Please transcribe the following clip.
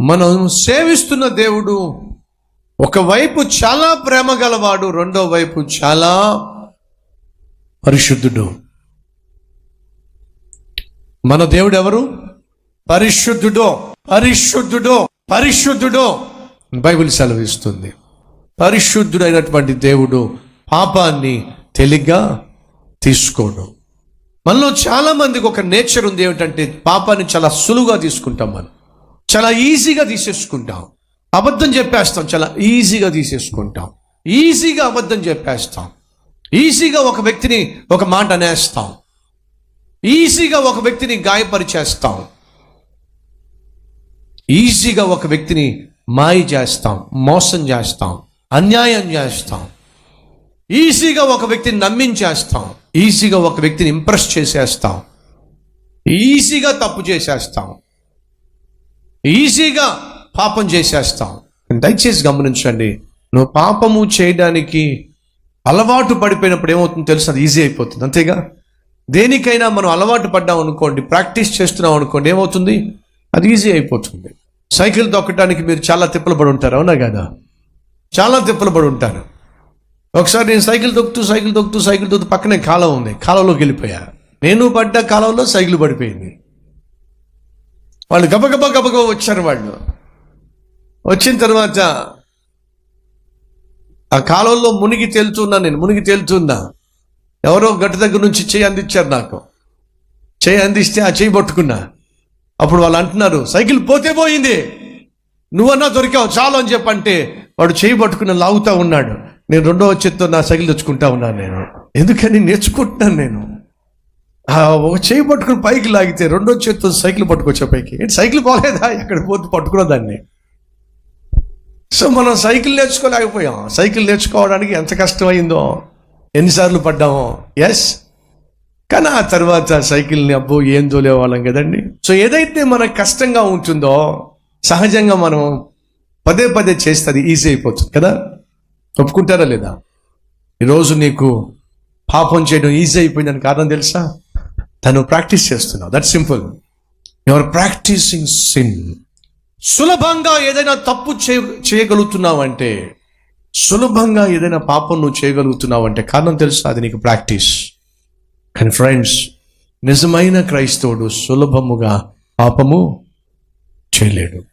మనం సేవిస్తున్న దేవుడు ఒకవైపు చాలా ప్రేమ గలవాడు రెండో వైపు చాలా పరిశుద్ధుడు. మన దేవుడు ఎవరు? పరిశుద్ధుడో పరిశుద్ధుడో పరిశుద్ధుడో. బైబిల్ సెలవిస్తుంది. పరిశుద్ధుడైనటువంటి దేవుడు పాపాన్ని తెలిగ్గా తీసుకోడు. మనలో చాలామందికి ఒక నేచర్ ఉంది ఏమిటంటే పాపాన్ని చాలా సులువుగా తీసుకుంటాం మనం. చాలా ఈజీగా తీసేసుకుంటాం. అబద్ధం చెప్పేస్తాం చాలా ఈజీగా తీసేసుకుంటాం. ఈజీగా అబద్ధం చెప్పేస్తాం. ఈజీగా ఒక వ్యక్తిని ఒక మాట అనేస్తాం. ఈజీగా ఒక వ్యక్తిని గాయపరిచేస్తాం. ఈజీగా ఒక వ్యక్తిని మాయ చేస్తాం మోసం చేస్తాం అన్యాయం చేస్తాం. ఈజీగా ఒక వ్యక్తిని నమ్మించేస్తాం. ఈజీగా ఒక వ్యక్తిని ఇంప్రెస్ చేసేస్తాం. ఈజీగా తప్పు చేసేస్తాం. ఈజీగా పాపం చేసేస్తాం. దయచేసి గమనించండి నువ్వు పాపము చేయడానికి అలవాటు పడిపోయినప్పుడు ఏమవుతుందో తెలుసు? అది ఈజీ అయిపోతుంది. అంతేగా? దేనికైనా మనం అలవాటు పడ్డాం అనుకోండి ప్రాక్టీస్ చేస్తున్నాం అనుకోండి ఏమవుతుంది? అది ఈజీ అయిపోతుంది. సైకిల్ తొక్కడానికి మీరు చాలా తిప్పలు పడి ఉంటారు అవునా కదా? చాలా తిప్పలు పడి ఉంటారు. ఒకసారి నేను సైకిల్ తొక్కుతూ సైకిల్ తొక్కుతూ సైకిల్ తొక్కుతూ పక్కనే కాలం ఉంది. కాలంలోకి వెళ్ళిపోయా. నేను పడ్డ కాలంలో సైకిల్ పడిపోయింది. వాళ్ళు గబగబ గబగబ వచ్చారు వాళ్ళు. వచ్చిన తర్వాత ఆ కాలంలో మునిగి తేలుతున్నా నేను మునిగి తేలుతున్నా. ఎవరో గట్టు దగ్గర నుంచి చేయి అందించారు నాకు. చేయి అందిస్తే ఆ చేయి పట్టుకున్నా. అప్పుడు వాళ్ళు అంటున్నారు సైకిల్ పోతే పోయింది. నువ్వన్నా దొరికావు చాలు అని చెప్పంటే వాడు చేయి పట్టుకుని లాగుతూ ఉన్నాడు. నేను రెండో చేత్తో నా సైకిల్ తెచ్చుకుంటా ఉన్నాను నేను. ఎందుకని నేర్చుకుంటున్నాను నేను? ఒక చేయి పట్టుకుని పైకి లాగితే రెండో చేతితో సైకిల్ పట్టుకొచ్చా పైకి. ఏంటి సైకిల్ పోలేదా? ఎక్కడ పోతే పట్టుకున్న దాన్ని. సో మనం సైకిల్ నేర్చుకోలేకపోయాం. సైకిల్ నేర్చుకోవడానికి ఎంత కష్టమైందో. ఎన్నిసార్లు పడ్డామో. ఎస్ కానీ ఆ తర్వాత సైకిల్ని అబ్బో ఏం తోలేవాళ్ళం కదండి. సో ఏదైతే మనకు కష్టంగా ఉంటుందో సహజంగా మనం పదే పదే చేస్తే అది ఈజీ అయిపోతుంది కదా? ఒప్పుకుంటారా లేదా? ఈరోజు నీకు పాపం చేయడం ఈజీ అయిపోయిందని కారణం తెలుసా? తను ప్రాక్టీస్ చేస్తున్నావు. That simple your practicing sin సులభంగా ఏదైనా తప్పు చేయ చేయగలుగుతున్నావంటే సులభంగా ఏదైనా పాపం నువ్వు చేయగలుగుతున్నావంటే కారణం తెలుసు? అది నీకు ప్రాక్టీస్. కానీ ఫ్రెండ్స్ నిజమైన క్రైస్తవుడు సులభముగా పాపము చేయలేడు.